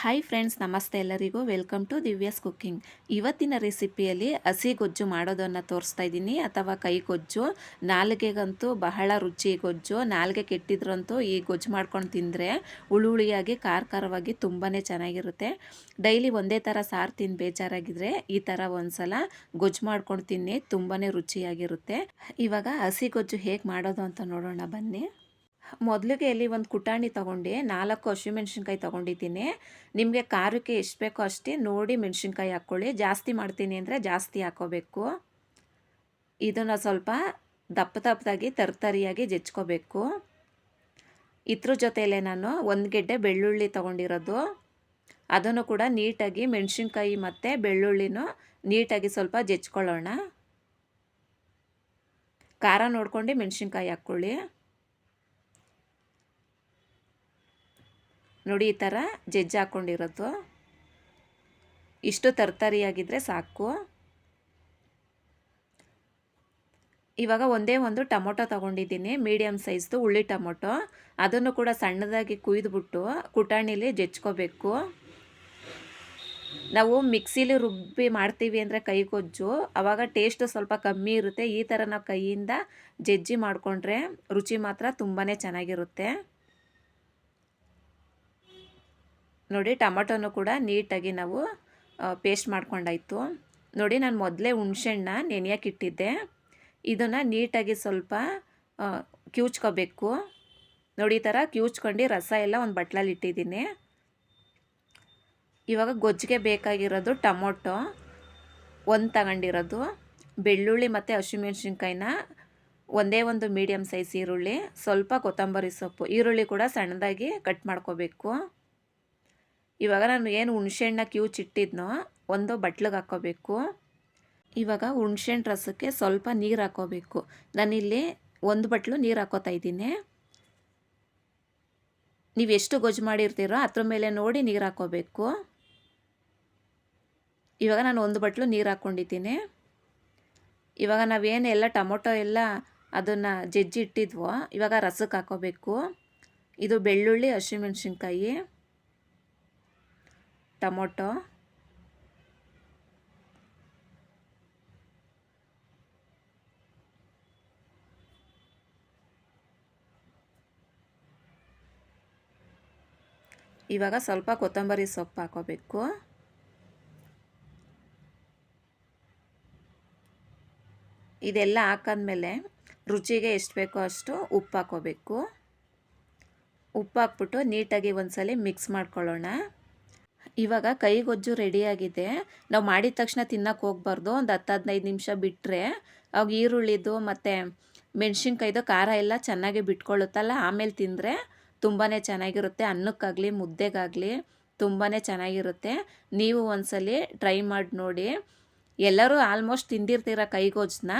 Hi friends ನಮಸ್ತೆ ಎಲ್ಲರಿಗೂ. Welcome to Divya's cooking ಇವತ್ತಿನ ರೆಸಿಪಿಯಲ್ಲಿ ಹಸಿ ಗೊಜ್ಜು ಮಾಡೋದನ್ನು ತೋರಿಸ್ತಾ ಇದ್ದೀನಿ. ಅಥವಾ ಕೈ ಗೊಜ್ಜು, ನಾಲಿಗೆಗಂತೂ ಬಹಳ ರುಚಿ ಗೊಜ್ಜು, ನಾಲಿಗೆ ಕೆಟ್ಟಿದ್ರಂತೂ ಈ ಗೊಜ್ಜು ಮಾಡ್ಕೊಂಡು ತಿಂದರೆ ಹುಳುಳಿಯಾಗಿ ಖಾರ ಖಾರವಾಗಿ ತುಂಬಾ ಚೆನ್ನಾಗಿರುತ್ತೆ. ಡೈಲಿ ಒಂದೇ ಥರ ಸಾರು ತಿಂದು ಬೇಜಾರಾಗಿದ್ರೆ ಈ ಥರ ಒಂದ್ಸಲ ಗೊಜ್ಜು ಮಾಡ್ಕೊಂಡು ತಿನ್ನಿ ತುಂಬಾ ರುಚಿಯಾಗಿರುತ್ತೆ. ಇವಾಗ ಹಸಿ ಗೊಜ್ಜು ಹೇಗೆ ಮಾಡೋದು ಅಂತ ನೋಡೋಣ ಬನ್ನಿ. ಮೊದಲಿಗೆ ಇಲ್ಲಿ ಒಂದು ಕುಟಾಣಿ ತೊಗೊಂಡು, ನಾಲ್ಕು ಹಸಿಮೆಣ್ಸಿನ್ಕಾಯಿ ತೊಗೊಂಡಿದ್ದೀನಿ. ನಿಮಗೆ ಖಾರಕ್ಕೆ ಎಷ್ಟು ಬೇಕೋ ಅಷ್ಟೇ ನೋಡಿ ಮೆಣಸಿನ್ಕಾಯಿ ಹಾಕ್ಕೊಳ್ಳಿ. ಜಾಸ್ತಿ ಮಾಡ್ತೀನಿ ಅಂದರೆ ಜಾಸ್ತಿ ಹಾಕೋಬೇಕು. ಇದನ್ನು ಸ್ವಲ್ಪ ದಪ್ಪ ದಪ್ಪದಾಗಿ, ತರ್ತರಿಯಾಗಿ ಜಚ್ಕೋಬೇಕು ಇದ್ರ ಜೊತೆಯಲ್ಲೇ ನಾನು ಒಂದು ಗೆಡ್ಡೆ ಬೆಳ್ಳುಳ್ಳಿ ತೊಗೊಂಡಿರೋದು. ಅದನ್ನು ಕೂಡ ನೀಟಾಗಿ ಮೆಣಸಿನ್ಕಾಯಿ ಮತ್ತು ಬೆಳ್ಳುಳ್ಳಿನೂ ನೀಟಾಗಿ ಸ್ವಲ್ಪ ಜಚ್ಕೊಳ್ಳೋಣ ಖಾರ ನೋಡ್ಕೊಂಡು ಮೆಣಸಿನ್ಕಾಯಿ ಹಾಕ್ಕೊಳ್ಳಿ. ನೋಡಿ ಈ ಥರ ಜಜ್ಜಿ ಹಾಕ್ಕೊಂಡಿರೋದು. ಇಷ್ಟು ತರಕಾರಿಯಾಗಿದ್ದರೆ ಸಾಕು. ಇವಾಗ ಒಂದೇ ಒಂದು ಟೊಮೊಟೊ ತೊಗೊಂಡಿದ್ದೀನಿ ಮೀಡಿಯಮ್ ಸೈಜ್ದು ಉಳ್ಳಿ ಟೊಮೊಟೊ. ಅದನ್ನು ಕೂಡ ಸಣ್ಣದಾಗಿ ಕುಯ್ದುಬಿಟ್ಟು ಕುಟಾಣಿಲಿ ಜಜ್ಕೋಬೇಕು ನಾವು ಮಿಕ್ಸಿಲಿ ರುಬ್ಬಿ ಮಾಡ್ತೀವಿ ಅಂದರೆ ಕೈ ಕೊಜ್ಜು ಆವಾಗ ಟೇಸ್ಟ್ ಸ್ವಲ್ಪ ಕಮ್ಮಿ ಇರುತ್ತೆ. ಈ ಥರ ನಾವು ಕೈಯಿಂದ ಜಜ್ಜಿ ಮಾಡಿಕೊಂಡ್ರೆ ರುಚಿ ಮಾತ್ರ ತುಂಬಾ ಚೆನ್ನಾಗಿರುತ್ತೆ. ನೋಡಿ ಟೊಮೊಟೊನೂ ಕೂಡ ನೀಟಾಗಿ ನಾವು ಪೇಸ್ಟ್ ಮಾಡ್ಕೊಂಡಾಯಿತು. ನೋಡಿ ನಾನು ಮೊದಲೇ ಹುಣ್ಸೆಣ್ಣ ನೆನೆಯೋಕೆ ಇಟ್ಟಿದ್ದೆ. ಇದನ್ನು ನೀಟಾಗಿ ಸ್ವಲ್ಪ ಕ್ಯೂಚ್ಕೋಬೇಕು. ನೋಡಿ ಈ ಥರ ಕ್ಯೂಚ್ಕೊಂಡು ರಸ ಎಲ್ಲ ಒಂದು ಬಟ್ಲಲ್ಲಿ ಇಟ್ಟಿದ್ದೀನಿ. ಇವಾಗ ಗೊಜ್ಜಿಗೆ ಬೇಕಾಗಿರೋದು ಟೊಮೊಟೊ, ಒಂದು ತಗೊಂಡಿರೋದು. ಬೆಳ್ಳುಳ್ಳಿ ಮತ್ತು ಹಸಿಮೆಣ್ಸಿನ್ಕಾಯಿನ ಒಂದೇ ಒಂದು ಮೀಡಿಯಮ್ ಸೈಜ್ ಈರುಳ್ಳಿ, ಸ್ವಲ್ಪ ಕೊತ್ತಂಬರಿ ಸೊಪ್ಪು, ಈರುಳ್ಳಿ ಕೂಡ ಸಣ್ಣದಾಗಿ ಕಟ್ ಮಾಡ್ಕೋಬೇಕು. ಇವಾಗ ನಾನು ಏನು ಹುಣ್ಸೆಹಣ್ಣ ಚಿಟ್ಟಿದ್ನೋ ಒಂದು ಬಟ್ಲಿಗೆ ಹಾಕ್ಕೋಬೇಕು. ಇವಾಗ ಹುಣ್ಸೆಹಣ್ಣು ರಸಕ್ಕೆ ಸ್ವಲ್ಪ ನೀರು ಹಾಕೋಬೇಕು ನಾನಿಲ್ಲಿ ಒಂದು ಬಟ್ಲು ನೀರು ಹಾಕೋತಾ ಇದ್ದೀನಿ. ನೀವು ಎಷ್ಟು ಗೊಜ್ಜು ಮಾಡಿರ್ತೀರೋ ಅದ್ರ ಮೇಲೆ ನೋಡಿ ನೀರು ಹಾಕೋಬೇಕು ಇವಾಗ ನಾನು ಒಂದು ಬಟ್ಲು ನೀರು ಹಾಕ್ಕೊಂಡಿದ್ದೀನಿ. ಇವಾಗ ನಾವೇನು ಎಲ್ಲ ಟೊಮೊಟೊ ಎಲ್ಲ ಅದನ್ನು ಜಜ್ಜಿ ಇಟ್ಟಿದ್ವೋ ಇವಾಗ ರಸಕ್ಕೆ ಹಾಕೋಬೇಕು ಇದು ಬೆಳ್ಳುಳ್ಳಿ, ಹಸಿಮೆಣ್ಸಿನ್ಕಾಯಿ. ಟೊಮೊಟೊ. ಇವಾಗ ಸ್ವಲ್ಪ ಕೊತ್ತಂಬರಿ ಸೊಪ್ಪು ಹಾಕೋಬೇಕು. ಇದೆಲ್ಲ ಹಾಕಾದ್ಮೇಲೆ ರುಚಿಗೆ ಎಷ್ಟು ಬೇಕೋ ಅಷ್ಟು ಉಪ್ಪು ಹಾಕೋಬೇಕು. ಉಪ್ಪು ಹಾಕ್ಬಿಟ್ಟು ನೀಟಾಗಿ ಒಂದ್ಸಲ ಮಿಕ್ಸ್ ಮಾಡ್ಕೊಳ್ಳೋಣ. ಇವಾಗ ಕೈಗೊಜ್ಜು ರೆಡಿಯಾಗಿದೆ. ನಾವು ಮಾಡಿದ ತಕ್ಷಣ ತಿನ್ನಕ್ಕೆ ಹೋಗ್ಬಾರ್ದು. ಒಂದು ಹತ್ತು ಹದಿನೈದು ನಿಮಿಷ ಬಿಟ್ಟರೆ ಅವಾಗ ಈರುಳ್ಳಿದು ಮತ್ತು ಮೆಣಸಿನ್ಕಾಯ್ದು ಖಾರ ಎಲ್ಲ ಚೆನ್ನಾಗಿ ಬಿಟ್ಕೊಳ್ಳುತ್ತಲ್ಲ, ಆಮೇಲೆ ತಿಂದರೆ ತುಂಬಾ ಚೆನ್ನಾಗಿರುತ್ತೆ. ಅನ್ನಕ್ಕಾಗಲಿ, ಮುದ್ದೆಗಾಗಲಿ ತುಂಬಾ ಚೆನ್ನಾಗಿರುತ್ತೆ. ನೀವು ಒಂದ್ಸಲಿ ಟ್ರೈ ಮಾಡಿ ನೋಡಿ. ಎಲ್ಲರೂ ಆಲ್ಮೋಸ್ಟ್ ತಿಂದಿರ್ತೀರ ಕೈಗೊಜ್ಜನ್ನ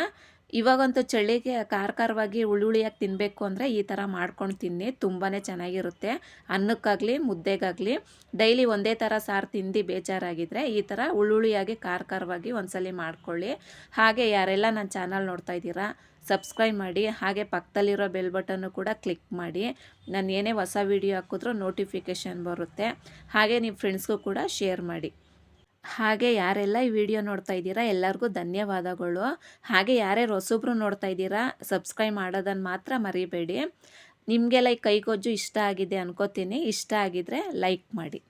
ಇವಾಗಂತೂ ಚಳಿಗೆ ಖಾರ ಖಾರವಾಗಿ ಉಳ್ಳುಳ್ಳಿಯಾಗಿ ತಿನ್ನಬೇಕು ಅಂದರೆ ಈ ಥರ ಮಾಡ್ಕೊಂಡು ತಿನ್ನಿ ತುಂಬಾ ಚೆನ್ನಾಗಿರುತ್ತೆ. ಅನ್ನಕ್ಕಾಗಲಿ, ಮುದ್ದೆಗಾಗಲಿ, ಡೈಲಿ ಒಂದೇ ಥರ ಸಾರು ತಿಂದು ಬೇಜಾರಾಗಿದ್ದರೆ ಈ ಥರ ಹುಳುಳಿಯಾಗಿ ಖಾರ ಖಾರವಾಗಿ ಒಂದ್ಸಲಿ ಮಾಡ್ಕೊಳ್ಳಿ. ಹಾಗೆ ಯಾರೆಲ್ಲ ನನ್ನ ಚಾನಲ್ ನೋಡ್ತಾ ಇದ್ದೀರಾ, ಸಬ್ಸ್ಕ್ರೈಬ್ ಮಾಡಿ, ಹಾಗೆ ಪಕ್ಕದಲ್ಲಿರೋ ಬೆಲ್ ಬಟನ್ನು ಕೂಡ ಕ್ಲಿಕ್ ಮಾಡಿ. ನಾನು ಏನೇ ಹೊಸ ವೀಡಿಯೋ ಹಾಕಿದ್ರೂ ನೋಟಿಫಿಕೇಷನ್ ಬರುತ್ತೆ. ಹಾಗೆ ನಿಮ್ಮ ಫ್ರೆಂಡ್ಸ್ಗೂ ಕೂಡ ಶೇರ್ ಮಾಡಿ. ಹಾಗೆ ಯಾರೆಲ್ಲ ಈ ವಿಡಿಯೋ ನೋಡ್ತಾ ಇದ್ದೀರಾ, ಎಲ್ಲರಿಗೂ ಧನ್ಯವಾದಗಳು. ಹಾಗೆ ಯಾರ್ಯಾರು ಹೊಸೊಬ್ರು ನೋಡ್ತಾ ಇದ್ದೀರಾ, ಸಬ್ಸ್ಕ್ರೈಬ್ ಮಾಡೋದನ್ನು ಮಾತ್ರ ಮರಿಬೇಡಿ. ನಿಮಗೆಲ್ಲ ಈ ಕೈಗೊಜ್ಜು ಇಷ್ಟ ಆಗಿದೆ ಅನ್ಕೋತೀನಿ. ಇಷ್ಟ ಆಗಿದ್ರೆ ಲೈಕ್ ಮಾಡಿ.